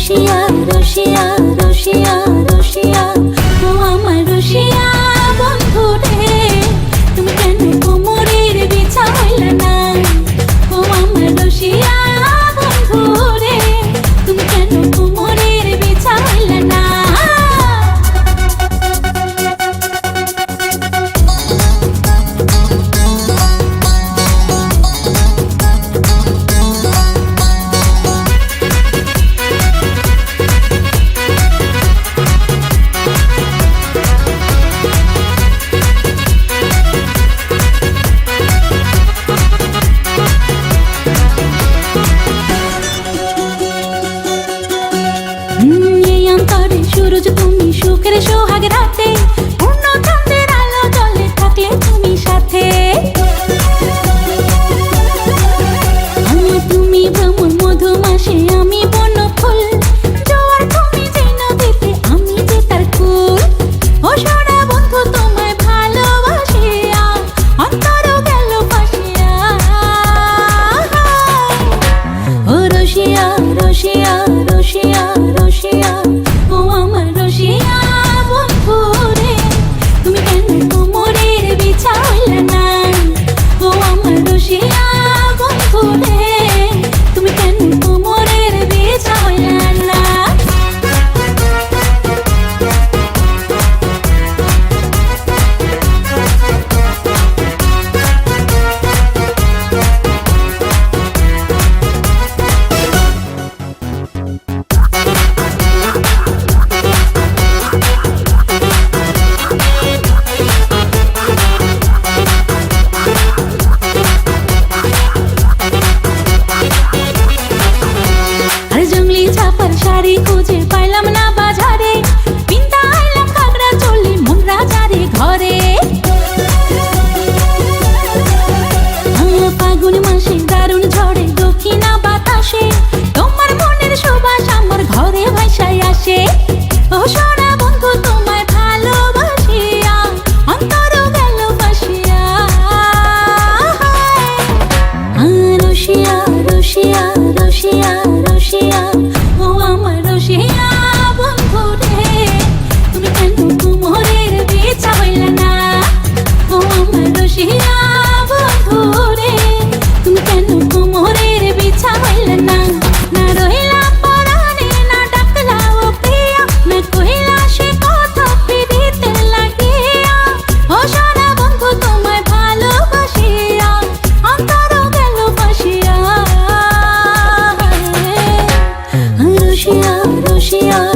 রশিয়া রশিয়া রশিয়া রশিয়া ও আমার Russia vamos super sari খুঁজে পাইলাম না বাজারে। পিন্তা আইলাম কাকড়া ঘরে। ফাগুন মাসে, দারুণ ঝড়ে, দক্ষিণা বাতাসে। তোমার মনের সুবাস ঘরে ভাইসায় আসে। ও সোনা বন্ধু খুশিয়া